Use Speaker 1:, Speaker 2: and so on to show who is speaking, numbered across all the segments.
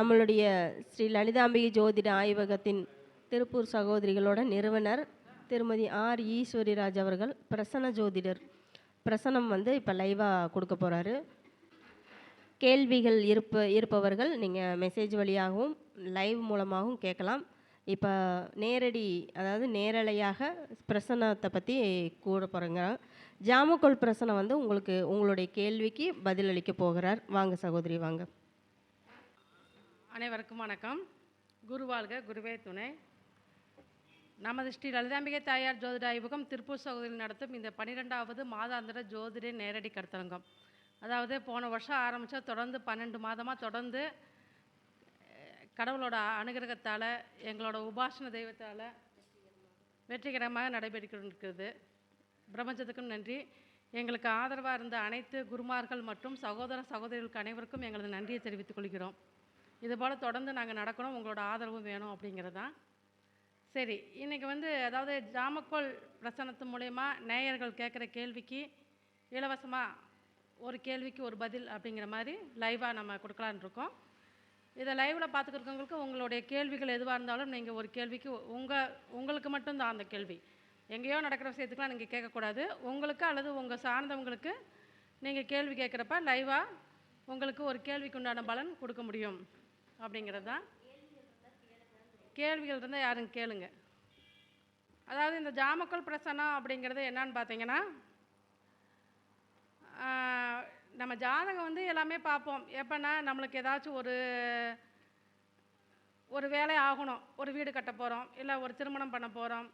Speaker 1: நம்மளுடைய ஸ்ரீ லலிதாம்பிகை ஜோதிட ஆய்வகத்தின் திருப்பூர் சகோதரிகளோட நிறுவனர் திருமதி ஆர் ஈஸ்வரிராஜ் அவர்கள் பிரசன்ன ஜோதிடர். பிரசனம் வந்து இப்போ லைவாக கொடுக்க போகிறாரு கேள்விகள் இருப்ப இருப்பவர்கள் நீங்கள் மெசேஜ் வழியாகவும் லைவ் மூலமாகவும் கேட்கலாம். இப்போ நேரடி அதாவது நேரலையாக பிரசனத்தை பற்றி கூற போகிறேங்க ஜாமக்கோல் பிரசனம் வந்து உங்களுக்கு உங்களுடைய கேள்விக்கு பதிலளிக்க போகிறார். வாங்க சகோதரி வாங்க.
Speaker 2: அனைவருக்கும் வணக்கம். குருவாழ்க குருவே துணை. நமது ஸ்ரீ லலிதாம்பிகை தாயார் ஜோதிட ஆய்வகம் திருப்பூர் சகோதரில் நடத்தும் இந்த பன்னிரெண்டாவது மாதாந்திர ஜோதிட நேரடி கருத்தரங்கம். அதாவது போன வருஷம் ஆரம்பித்தா தொடர்ந்து பன்னெண்டு மாதமாக தொடர்ந்து கடவுளோட அனுகிரகத்தால் எங்களோட உபாசன தெய்வத்தால் வெற்றிகரமாக நடைபெற்றுக்கிறது பிரபஞ்சத்துக்கும் நன்றி. எங்களுக்கு ஆதரவாக இருந்த அனைத்து குருமார்கள் மற்றும் சகோதர சகோதரிகளுக்கு அனைவருக்கும் எங்களது நன்றியை தெரிவித்துக் கொள்கிறோம். இதுபோல் தொடர்ந்து நாங்கள் நடக்கணும் உங்களோட ஆதரவும் வேணும் அப்படிங்கிறது? தான் சரி இன்றைக்கி வந்து அதாவது ஜாமக்கோல் பிரசனத்து மூலயமா நேயர்கள் கேட்குற கேள்விக்கு இலவசமாக ஒரு கேள்விக்கு ஒரு பதில் அப்படிங்கிற மாதிரி லைவாக நம்ம கொடுக்கலான் இருக்கோம். இதை லைவில் பார்த்துக்கிறவங்களுக்கு உங்களுடைய கேள்விகள் எதுவாக இருந்தாலும் நீங்கள் ஒரு கேள்விக்கு உங்கள் உங்களுக்கு மட்டும்தான் அந்த கேள்வி. எங்கேயோ நடக்கிற விஷயத்துக்குலாம் நீங்கள் கேட்கக்கூடாது. உங்களுக்கு அல்லது உங்கள் சார்ந்தவங்களுக்கு நீங்கள் கேள்வி கேட்குறப்ப லைவாக உங்களுக்கு ஒரு கேள்விக்கு உண்டான பலன் கொடுக்க முடியும். அப்படிங்கிறது? தான் கேள்விகள் இருந்தால் யாரும் கேளுங்க. அதாவது இந்த ஜாமக்கல் பிரசனம் அப்படிங்கிறது என்னன்னு பார்த்தீங்கன்னா நம்ம ஜாதகம் வந்து எல்லாமே பார்ப்போம் எப்போன்னா நம்மளுக்கு ஏதாச்சும் ஒரு ஒரு வேலை ஆகணும். ஒரு வீடு கட்ட போகிறோம் இல்லை ஒரு திருமணம் பண்ண போகிறோம்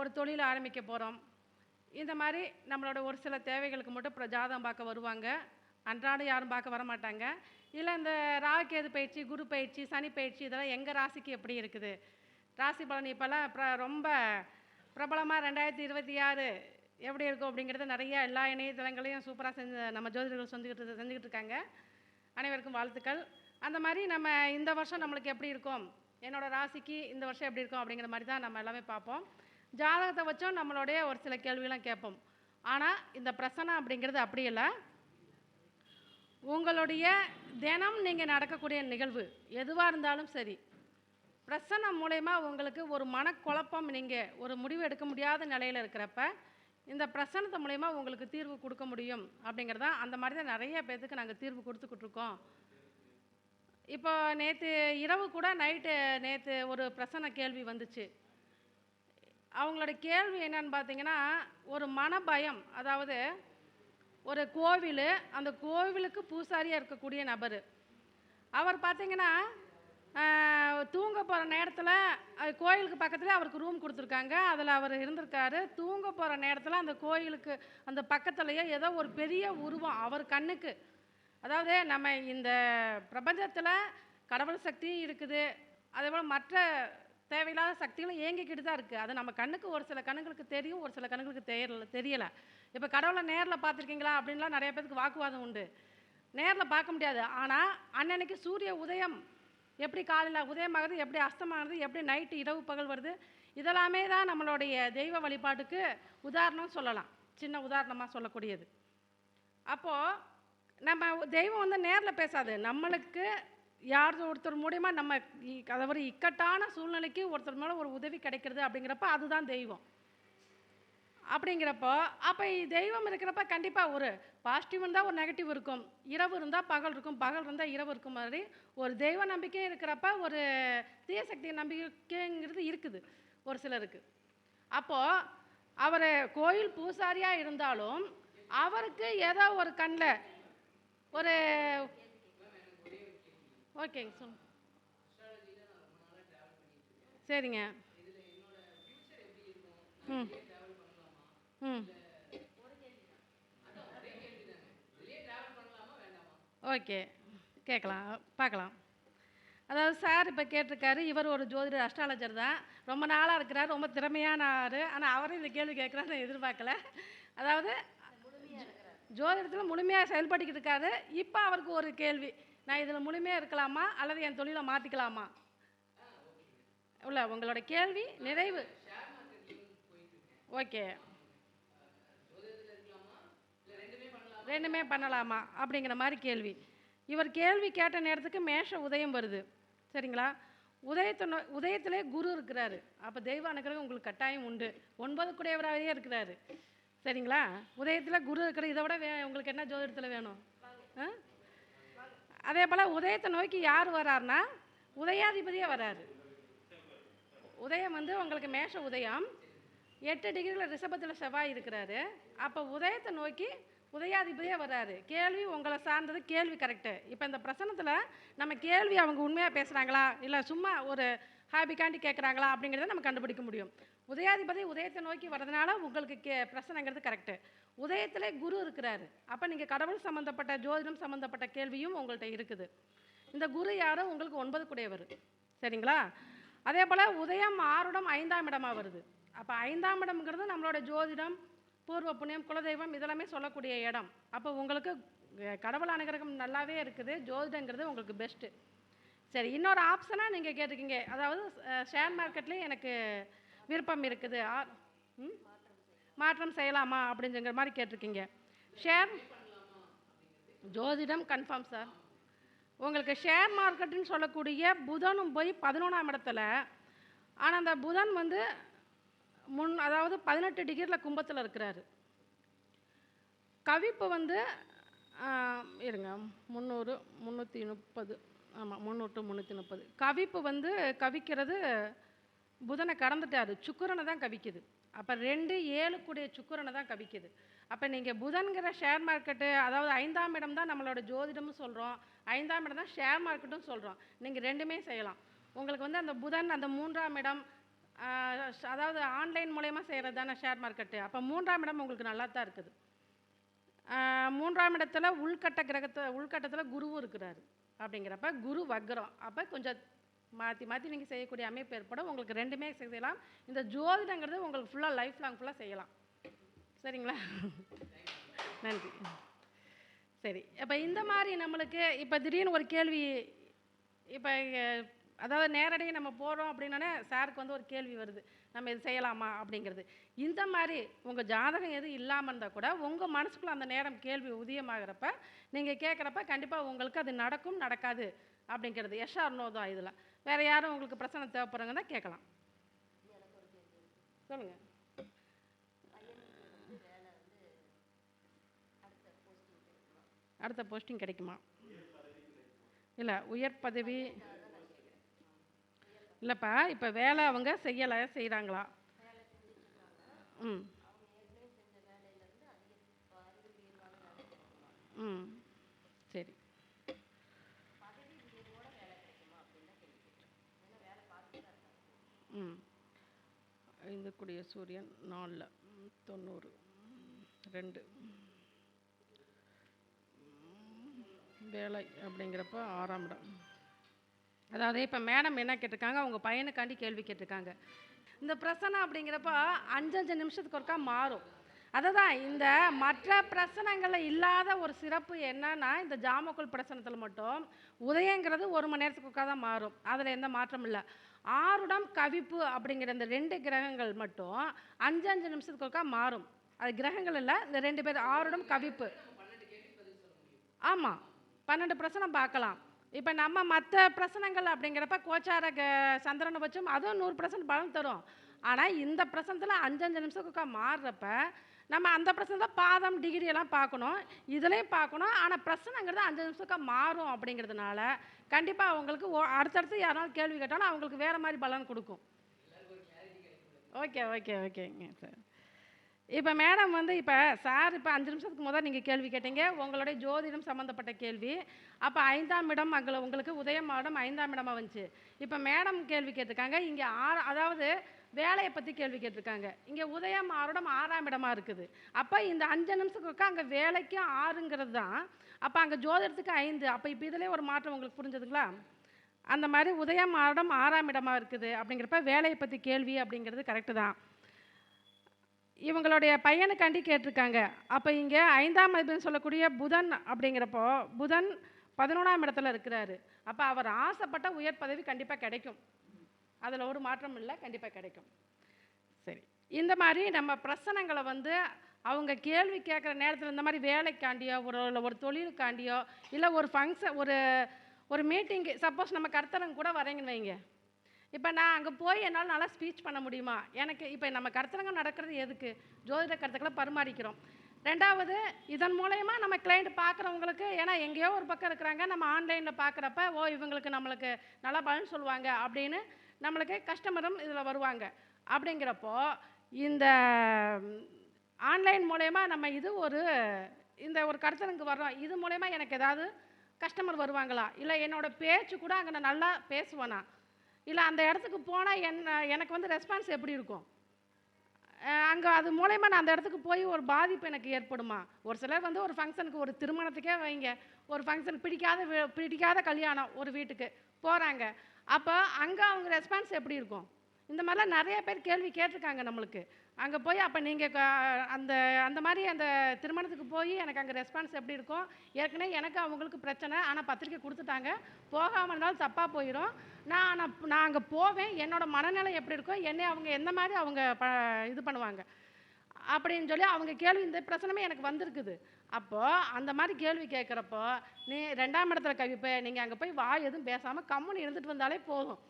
Speaker 2: ஒரு தொழில் ஆரம்பிக்க போகிறோம் இந்த மாதிரி நம்மளோட ஒரு சில தேவைகளுக்கு மட்டும் அப்புறம் ஜாதகம் பார்க்க வருவாங்க. அன்றாடம் யாரும் பார்க்க வர மாட்டாங்க இல்லை இந்த ராகுகேது பயிற்சி குரு பயிற்சி சனி பயிற்சி இதெல்லாம் எங்கள் ராசிக்கு எப்படி இருக்குது? ராசி பலன் இப்போல்லாம் ப்ர ரொம்ப பிரபலமாக ரெண்டாயிரத்தி இருபத்தி ஆறு எப்படி இருக்கும் அப்படிங்கிறது நிறைய எல்லா இணையதளங்களையும் சூப்பராக செஞ்சு நம்ம ஜோதிடர்கள் செஞ்சுக்கிட்டு செஞ்சுக்கிட்டு இருக்காங்க. அனைவருக்கும் வாழ்த்துக்கள். அந்த மாதிரி நம்ம இந்த வருஷம் நம்மளுக்கு எப்படி இருக்கும்? என்னோடய ராசிக்கு இந்த வருஷம் எப்படி இருக்கும் அப்படிங்கிற மாதிரி தான் நம்ம எல்லாமே பார்ப்போம். ஜாதகத்தை வச்சும் நம்மளுடைய ஒரு சில கேள்வியெல்லாம் கேட்போம். ஆனால் இந்த பிரசனம் அப்படிங்கிறது அப்படி இல்லை. உங்களுடைய தினம் நீங்கள் நடக்கக்கூடிய நிகழ்வு எதுவாக இருந்தாலும் சரி பிரசனம் மூலயமா உங்களுக்கு ஒரு மனக்குழப்பம் நீங்கள் ஒரு முடிவு எடுக்க முடியாத நிலையில் இருக்கிறப்ப இந்த பிரசனத்து மூலயமா உங்களுக்கு தீர்வு கொடுக்க முடியும் அப்படிங்கிறதா அந்த மாதிரி தான் நிறைய பேர்த்துக்கு நாங்கள் தீர்வு கொடுத்துக்கிட்டுருக்கோம் இப்போ நேற்று இரவு கூட நைட்டு நேற்று ஒரு பிரசன்ன கேள்வி வந்துச்சு. அவங்களோட கேள்வி என்னன்னு பார்த்தீங்கன்னா ஒரு மன பயம் அதாவது ஒரு கோவில் அந்த கோவிலுக்கு பூசாரியாக இருக்கக்கூடிய நபர். அவர் பார்த்தீங்கன்னா தூங்க போகிற நேரத்தில் கோயிலுக்கு பக்கத்தில் அவருக்கு ரூம் கொடுத்துருக்காங்க. அதில் அவர் இருந்திருக்காரு. தூங்க போகிற நேரத்தில் அந்த கோயிலுக்கு அந்த பக்கத்துலேயே ஏதோ ஒரு பெரிய உருவம் அவர் கண்ணுக்கு. அதாவது நம்ம இந்த பிரபஞ்சத்தில் கடவுள் சக்தியும் இருக்குது. அதே போல் மற்ற தேவையில்லாத சக்திகளும் இயங்கிக்கிட்டு தான் இருக்குது அது நம்ம கண்ணுக்கு ஒரு சில கண்ணுங்களுக்கு தெரியும் ஒரு சில கண்ணுங்களுக்கு தெரியல தெரியலை. இப்போ கடவுளை நேரில் பார்த்துருக்கீங்களா அப்படின்லாம் நிறைய பேருக்கு வாக்குவாதம் உண்டு. நேரில் பார்க்க முடியாது. ஆனால் அன்னன்னைக்கு சூரிய உதயம் எப்படி காலையில் உதயமாகுது எப்படி அஸ்தமாகுது எப்படி நைட்டு இரவு பகல் வருது இதெல்லாமே தான் நம்மளுடைய தெய்வ வழிபாட்டுக்கு உதாரணம் சொல்லலாம். சின்ன உதாரணமாக சொல்லக்கூடியது. அப்போது நம்ம தெய்வம் வந்து நேரில் பேசாது. நம்மளுக்கு யார் ஒருத்தர் மூலியமா நம்ம இ- அதாவது ஒரு இக்கட்டான சூழ்நிலைக்கு ஒருத்தர் மேலே ஒரு உதவி கிடைக்கிறது அப்படிங்கிறப்ப அதுதான் தெய்வம். அப்படிங்கிறப்போ அப்போ தெய்வம் இருக்கிறப்ப கண்டிப்பாக ஒரு பாசிட்டிவ் இருந்தால் ஒரு நெகட்டிவ் இருக்கும். இரவு இருந்தால் பகல் இருக்கும். பகல் இருந்தால் இரவு இருக்கும் மாதிரி ஒரு தெய்வ நம்பிக்கையும் இருக்கிறப்ப ஒரு தீயசக்தி நம்பிக்கைங்கிறது இருக்குது ஒரு சிலருக்கு. அப்போது அவர் கோயில் பூசாரியாக இருந்தாலும் அவருக்கு ஏதோ ஒரு கண்ணில் ஒரு ஓகேங்க சொல். சரிங்க. ம். ம். ஓகே கேட்கலாம் பார்க்கலாம். அதாவது சார் இப்போ கேட்டிருக்காரு இவர் ஒரு ஜோதிடர் அஸ்ட்ராலஜர் தான். ரொம்ப நாளாக இருக்கிறார் ரொம்ப திறமையான ஆறு ஆனால் அவரும் இந்த கேள்வி கேட்குறாரு நான் எதிர்பார்க்கல. அதாவது ஜோதிடத்தில் முழுமையாக செயல்பட்டுக்கிட்டு இருக்காரு. இப்போ அவருக்கு ஒரு கேள்வி. நான் இதில் முழுமையாக இருக்கலாமா? அல்லது என் தொழிலை மாற்றிக்கலாமா இல்லை உங்களோட கேள்வி நிறைவு. ஓகே. ரெண்டுமே பண்ணலாமா? அப்படிங்கிற மாதிரி கேள்வி. இவர் கேள்வி கேட்ட நேரத்துக்கு மேஷ உதயம் வருது. சரிங்களா? உதயத்தை உதயத்திலே குரு இருக்கிறாரு. அப்போ தெய்வ அனுக்கிரகம் உங்களுக்கு கட்டாயம் உண்டு. ஒன்பது கூடையவராகவே இருக்கிறாரு. சரிங்களா? உதயத்தில் குரு இருக்கிற இதை விட வே உங்களுக்கு என்ன ஜோதிடத்தில் வேணும்? ஆ? அதே போல் உதயத்தை நோக்கி யார் வராருன்னா உதயாதிபதியே வராரு. உதயம் வந்து உங்களுக்கு மேஷ உதயம். எட்டு டிகிரியில் ரிஷபத்தில் செவ்வாய் இருக்கிறாரு. அப்போ உதயத்தை நோக்கி உதயாதிபதியே வர்றாரு கேள்வி உங்களை சார்ந்தது கேள்வி கரெக்டு இப்போ இந்த பிரசனத்தில் நம்ம கேள்வி அவங்க உண்மையாக பேசுகிறாங்களா இல்லை சும்மா ஒரு ஹாபிக்காண்டி கேட்குறாங்களா அப்படிங்கிறத நம்ம கண்டுபிடிக்க முடியும். உதயாதிபதி உதயத்தை நோக்கி வர்றதுனால உங்களுக்கு கே பிரசனைங்கிறது கரெக்டு உதயத்திலே குரு இருக்கிறாரு. அப்போ நீங்கள் கடவுள் சம்மந்தப்பட்ட ஜோதிடம் சம்மந்தப்பட்ட கேள்வியும் உங்கள்கிட்ட இருக்குது. இந்த குரு யாரும் உங்களுக்கு ஒன்பது கூடையவர். சரிங்களா? அதே போல் உதயம் ஆறுடம் ஐந்தாம் இடமா வருது. அப்போ ஐந்தாம் இடம்ங்கிறது நம்மளோட ஜோதிடம் பூர்வ புண்ணியம் குலதெய்வம் இதெல்லாமே சொல்லக்கூடிய இடம். அப்போ உங்களுக்கு கடவுள் அனுகிரகம் நல்லாவே இருக்குது. ஜோதிடங்கிறது உங்களுக்கு பெஸ்ட்டு சரி இன்னொரு ஆப்ஷனாக நீங்கள் கேட்டிருக்கீங்க. அதாவது ஷேர் மார்க்கெட்லேயும் எனக்கு விருப்பம் இருக்குது. ஆ- ம்? மாற்றம் செய்யலாமா அப்படிங்கிற மாதிரி கேட்டிருக்கீங்க. ஷேர் ஜோதிடம் கன்ஃபார்ம் சார் உங்களுக்கு ஷேர் மார்க்கெட்டுன்னு சொல்லக்கூடிய புதனும் போய் பதினொன்றாம் இடத்துல ஆனால் அந்த புதன் வந்து முன் அதாவது பதினெட்டு டிகிரியில் கும்பத்தில் இருக்கிறாரு. கவிப்பு வந்து இருங்க முந்நூறு முந்நூற்றி முப்பது. ஆமாம் முந்நூற்று முந்நூற்றி முப்பது கவிப்பு வந்து கவிக்கிறது புதனை கடந்துட்டார். சுக்கரனை தான் கவிக்குது. அப்போ ரெண்டு ஏழு கூடிய சுக்கரனை தான் கவிக்குது. அப்போ நீங்கள் புதன்கிற ஷேர் மார்க்கெட்டு அதாவது ஐந்தாம் இடம் தான் நம்மளோட ஜோதிடமும் சொல்கிறோம் ஐந்தாம் இடம் தான் ஷேர் மார்க்கெட்டும் சொல்கிறோம் நீங்கள் ரெண்டுமே செய்யலாம். உங்களுக்கு வந்து அந்த புதன் அந்த மூன்றாம் இடம் அதாவது ஆன்லைன் மூலயமா செய்கிறது தானே ஷேர் மார்க்கெட்டு அப்போ மூன்றாம் இடம் உங்களுக்கு நல்லா தான் இருக்குது. மூன்றாம் இடத்துல உள்கட்ட கிரகத்தை உள்கட்டத்தில் குருவும் இருக்கிறாரு. அப்படிங்கிறப்ப குரு வக்ரம். அப்போ கொஞ்சம் மாற்றி மாற்றி நீங்கள் செய்யக்கூடிய அமைப்பு ஏற்படும். உங்களுக்கு ரெண்டுமே செய்யலாம். இந்த ஜோதிடங்கிறது உங்களுக்கு ஃபுல்லாக லைஃப் லாங் ஃபுல்லாக செய்யலாம். சரிங்களா? நன்றி. சரி. இப்போ இந்த மாதிரி நம்மளுக்கு இப்போ திடீர்னு ஒரு கேள்வி இப்போ அதாவது நேரடியாக நம்ம போகிறோம் அப்படின்னோடனே சாருக்கு வந்து ஒரு கேள்வி வருது. நம்ம இது செய்யலாமா அப்படிங்கிறது. இந்த மாதிரி உங்கள் ஜாதகம் எதுவும் இல்லாமல் இருந்தால் கூட உங்கள் மனசுக்குள்ள அந்த நேரம் கேள்வி உதயமாகிறப்ப நீங்கள் கேட்குறப்ப கண்டிப்பாக உங்களுக்கு அது நடக்கும் நடக்காது அப்படிங்கிறது. எஸ் ஆர் நோ தான் இதில். வேறு யாரும் உங்களுக்கு பிரச்சனை தேவைப்படுறாங்கன்னா கேட்கலாம் சொல்லுங்கள் அடுத்த போஸ்டிங் கிடைக்குமா? இல்லை உயர் பதவி இல்லைப்பா இப்போ வேலை அவங்க செய்யலை செய்கிறாங்களா ம். ம். சரி. ம். ஐந்துக்குடிய சூரியன் நாலில். தொண்ணூறு. ரெண்டு. வேலை அப்படிங்கிறப்ப ஆறாம் இடம். அதாவது இப்போ மேடம் என்ன கேட்டிருக்காங்க? அவங்க பையனுக்காண்டி கேள்வி கேட்டிருக்காங்க. இந்த பிரசனை அப்படிங்கிறப்ப அஞ்சஞ்சு நிமிஷத்துக்கு ஒருக்கா மாறும். அதுதான் இந்த மற்ற பிரசனங்களில் இல்லாத ஒரு சிறப்பு என்னன்னா இந்த ஜாமக்குள் பிரசனத்தில் மட்டும் உதயங்கிறது ஒரு மணி நேரத்துக்கு ஒருக்கா தான் மாறும். அதில் எந்த மாற்றமும் இல்லை. ஆறுடம் கவிப்பு அப்படிங்கிற இந்த ரெண்டு கிரகங்கள் மட்டும் அஞ்சு அஞ்சு நிமிஷத்துக்கு ஒருக்கா மாறும். அது கிரகங்கள் இல்லை இந்த ரெண்டு பேர் ஆறுடம் கவிப்பு. ஆமாம் பன்னெண்டு பிரசனம் பார்க்கலாம். இப்போ நம்ம மற்ற பிரசனங்கள் அப்படிங்கிறப்ப கோச்சார க- சந்திரனை வச்சும் அதுவும் நூறு பர்சன்ட் பலன் தரும். ஆனால் இந்த பிரசனத்தில் அஞ்சஞ்சு நிமிஷத்துக்கு மாறுறப்ப நம்ம அந்த பிரசனத்தில் பாதம் டிகிரி எல்லாம் பார்க்கணும். இதுலேயும் பார்க்கணும். ஆனால் பிரசனங்கிறது அஞ்சு நிமிஷத்துக்கு மாறும் அப்படிங்கிறதுனால கண்டிப்பாக அவங்களுக்கு ஓ- அடுத்தடுத்து யாராலும் கேள்வி கேட்டாலும் அவங்களுக்கு வேறு மாதிரி பலன் கொடுக்கும். ஓகே ஓகே ஓகேங்க சார் இப்போ மேடம் வந்து இப்போ சார் இப்போ அஞ்சு நிமிஷத்துக்கு முதல் நீங்கள் கேள்வி கேட்டீங்க. உங்களுடைய ஜோதிடம் சம்மந்தப்பட்ட கேள்வி. அப்போ ஐந்தாம் இடம் அங்கே உங்களுக்கு உதயம் மாடம் ஐந்தாம் இடமாக வந்துச்சு. இப்போ மேடம் கேள்வி கேட்டிருக்காங்க. இங்கே ஆறு அதாவது வேலையை பற்றி கேள்வி கேட்டிருக்காங்க. இங்கே உதயம் ஆறுடம் ஆறாம் இடமாக இருக்குது. அப்போ இந்த அஞ்சு நிமிஷத்துக்கு அங்கே வேலைக்கும் ஆறுங்கிறது தான் அப்போ அங்கே ஜோதிடத்துக்கு ஐந்து. அப்போ இப்போ இதிலே ஒரு மாற்றம் உங்களுக்கு புரிஞ்சுதுங்களா? அந்த மாதிரி உதயம் ஆறுடம் ஆறாம் இடமாக இருக்குது. அப்படிங்கிறப்ப வேலையை பற்றி கேள்வி அப்படிங்கிறது கரெக்டு தான். இவங்களுடைய பையனுக்காண்டி கேட்டிருக்காங்க. அப்போ இங்கே ஐந்தாம் அதிபதினு சொல்லக்கூடிய புதன் அப்படிங்கிறப்போ புதன் பதினொன்றாம் இடத்துல இருக்கிறாரு. அப்போ அவர் ஆசைப்பட்ட உயர் பதவி கண்டிப்பாக கிடைக்கும். அதில் ஒரு மாற்றம் இல்லை கண்டிப்பாக கிடைக்கும். சரி. இந்த மாதிரி நம்ம பிரசனங்களை வந்து அவங்க கேள்வி கேட்குற நேரத்தில் இந்த மாதிரி வேலைக்காண்டியோ ஒரு ஒரு தொழிலுக்காண்டியோ இல்லை ஒரு ஃபங்க்ஷன் ஒரு ஒரு மீட்டிங்கு சப்போஸ் நம்ம கருத்தரங்க கூட வரீங்கன்னு வைங்க. இப்போ நான் அங்கே போய் என்னால் நல்லா ஸ்பீச் பண்ண முடியுமா? எனக்கு இப்போ நம்ம கருத்தரங்கம் நடக்கிறது எதுக்கு? ஜோதிட கருத்துக்களை பரிமாறிக்கிறோம். ரெண்டாவது இதன் மூலயமா நம்ம கிளைண்ட் பார்க்குறவங்களுக்கு ஏன்னா எங்கேயோ ஒரு பக்கம் இருக்கிறாங்க நம்ம ஆன்லைனில் பார்க்குறப்ப ஓ இவங்களுக்கு நம்மளுக்கு நல்லா பலன் சொல்லுவாங்க அப்படின்னு நம்மளுக்கு கஸ்டமரும் இதில் வருவாங்க. அப்படிங்கிறப்போ இந்த ஆன்லைன் மூலயமா நம்ம இது ஒரு இந்த ஒரு கருத்தரங்கு வர்றோம். இது மூலயமா எனக்கு ஏதாவது கஸ்டமர் வருவாங்களா? இல்லை என்னோட பேச்சு கூட அங்கே நான் நல்லா பேசுவேனா? இல்லை அந்த இடத்துக்கு போனால் என்ன எனக்கு வந்து ரெஸ்பான்ஸ் எப்படி இருக்கும்? அங்கே அது மூலயமா நான் அந்த இடத்துக்கு போய் ஒரு பாதிப்பு எனக்கு ஏற்படுமா? ஒரு சிலர் வந்து ஒரு ஃபங்க்ஷனுக்கு ஒரு திருமணத்துக்கே வைங்க. ஒரு ஃபங்க்ஷன் பிடிக்காத பிடிக்காத கல்யாணம் ஒரு வீட்டுக்கு போகிறாங்க அப்போ அங்கே அவங்க ரெஸ்பான்ஸ் எப்படி இருக்கும்? இந்த மாதிரிலாம் நிறைய பேர் கேள்வி கேட்டிருக்காங்க நம்மளுக்கு. அங்கே போய் அப்போ நீங்கள் அந்த அந்த மாதிரி அந்த திருமணத்துக்கு போய் எனக்கு அங்கே ரெஸ்பான்ஸ் எப்படி இருக்கும் ஏற்கனவே எனக்கு அவங்களுக்கு பிரச்சனை ஆனால் பத்திரிக்கை கொடுத்துட்டாங்க. போகாமல் இருந்தாலும் தப்பாக போயிடும் நான் ஆனால் நான் அங்கே போவேன். என்னோடய மனநிலை எப்படி இருக்கும் என்னை அவங்க எந்த மாதிரி அவங்க ப இது பண்ணுவாங்க. அப்படின்னு சொல்லி அவங்க கேள்வி இந்த பிரச்சனமே எனக்கு வந்திருக்குது. அப்போது அந்த மாதிரி கேள்வி கேட்குறப்போ நீ ரெண்டாம் இடத்துல கவிப்ப நீங்கள் அங்கே போய் வாய் எதுவும் பேசாமல் கம்முன்னு இருந்துட்டு வந்தாலே போதும்.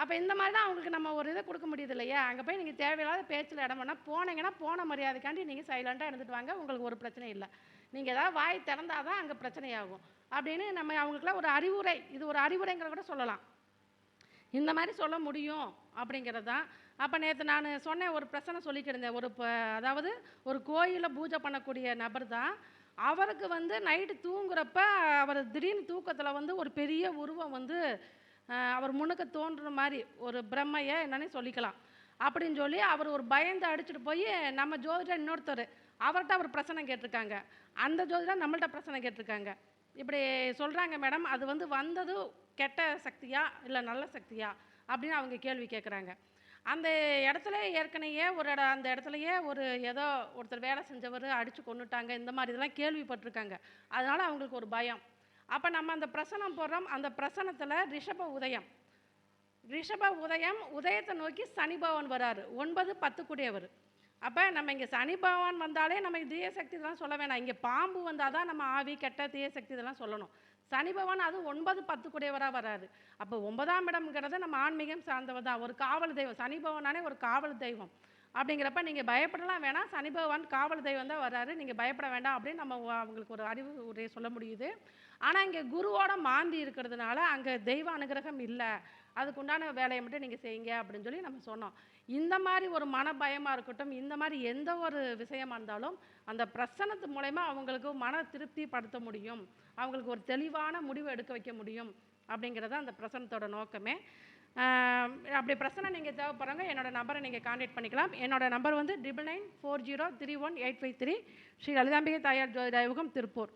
Speaker 2: அப்போ இந்த மாதிரி தான் அவங்களுக்கு நம்ம ஒரு இதை கொடுக்க முடியுது இல்லையா? அங்கே போய் நீங்கள் தேவையில்லாத பேச்சில் இடம் பண்ணால் போனீங்கன்னா போன மரியாதைக்காண்டி நீங்கள் சைலண்ட்டாக இருந்துட்டு வாங்க. உங்களுக்கு ஒரு பிரச்சனையும் இல்லை. நீங்கள் ஏதாவது வாய் திறந்தாதான் தான் அங்கே பிரச்சனையாகும். அப்படின்னு நம்ம அவங்களுக்குலாம் ஒரு அறிவுரை இது ஒரு அறிவுரைங்கிற கூட சொல்லலாம். இந்த மாதிரி சொல்ல முடியும் அப்படிங்கிறது தான். அப்போ நேற்று நான் சொன்னேன் ஒரு பிரச்சனை சொல்லிக்கிட்டு இருந்தேன். ஒரு ப அதாவது ஒரு கோயிலில் பூஜை பண்ணக்கூடிய நபர் தான். அவருக்கு வந்து நைட்டு தூங்குறப்ப அவர் திடீர்னு தூக்கத்தில் வந்து ஒரு பெரிய உருவம் வந்து அவர் முன்னுக்கு தோன்ற மாதிரி ஒரு பிரம்மையை என்னன்னு சொல்லிக்கலாம். அப்படின்னு சொல்லி அவர் ஒரு பயந்து அடிச்சுட்டு போய் நம்ம ஜோதிடர் இன்னொருத்தர் அவர்கிட்ட அவர் பிரச்சனை கேட்டிருக்காங்க. அந்த ஜோதிடர் நம்மள்ட்ட பிரச்சனை கேட்டிருக்காங்க. இப்படி சொல்கிறாங்க மேடம் அது வந்து வந்தது கெட்ட சக்தியா இல்லை நல்ல சக்தியா? அப்படின்னு அவங்க கேள்வி கேட்குறாங்க அந்த இடத்துல ஏற்கனவே ஒரு இட அந்த இடத்துலையே ஒரு ஏதோ ஒருத்தர் வேலை செஞ்சவர் அடித்து கொன்னுட்டாங்க இந்த மாதிரி இதெல்லாம் கேள்விப்பட்டிருக்காங்க. அதனால் அவங்களுக்கு ஒரு பயம். அப்போ நம்ம அந்த பிரசனம் போடுறோம். அந்த பிரசனத்தில் ரிஷப உதயம். ரிஷப உதயம் உதயத்தை நோக்கி சனி பகவான் வராரு. ஒன்பது பத்துக்குடையவர். அப்போ நம்ம இங்கே சனி பகவான் வந்தாலே நம்ம தீய சக்தி இதெல்லாம் சொல்ல வேணாம். இங்கே பாம்பு வந்தால் தான் நம்ம ஆவி கெட்ட தீய சக்தி இதெல்லாம் சொல்லணும். சனி பகவான் அது ஒன்பது பத்துக்குடையவராக வராரு. அப்போ ஒன்பதாம் இடம்ங்கிறது நம்ம ஆன்மீகம் சார்ந்தவர் தான். ஒரு காவல் தெய்வம். சனி பகவானானே ஒரு காவல் தெய்வம். அப்படிங்கிறப்ப நீங்கள் பயப்படலாம் வேணாம். சனி பகவான் காவல் தெய்வம் தான் வராரு. நீங்கள் பயப்பட வேண்டாம் அப்படின்னு நம்ம அவங்களுக்கு ஒரு அறிவு உரையை சொல்ல முடியுது. ஆனால் இங்கே குருவோட மாந்தி இருக்கிறதுனால அங்கே தெய்வ அனுகிரகம் இல்லை. அதுக்குண்டான வேலையை மட்டும் நீங்கள் செய்யுங்க அப்படின்னு சொல்லி நம்ம சொன்னோம். இந்த மாதிரி ஒரு மன பயமாக இருக்கட்டும் இந்த மாதிரி எந்த ஒரு விஷயமா இருந்தாலும் அந்த பிரசனத்து மூலயமா அவங்களுக்கு மன திருப்தி படுத்த முடியும். அவங்களுக்கு ஒரு தெளிவான முடிவு எடுக்க வைக்க முடியும் அப்படிங்கிறது அந்த பிரசனத்தோட நோக்கமே. அப்படி பிரச்சனை நீங்கள் தேவைப்படுறவங்க என்னோடய நம்பரை நீங்கள் காண்டாக்ட் பண்ணிக்கலாம். என்னோடய நம்பர் வந்து triple nine four zero three one eight five three Shri Lalithambigai Thayar Jothidayugam Tiruppur.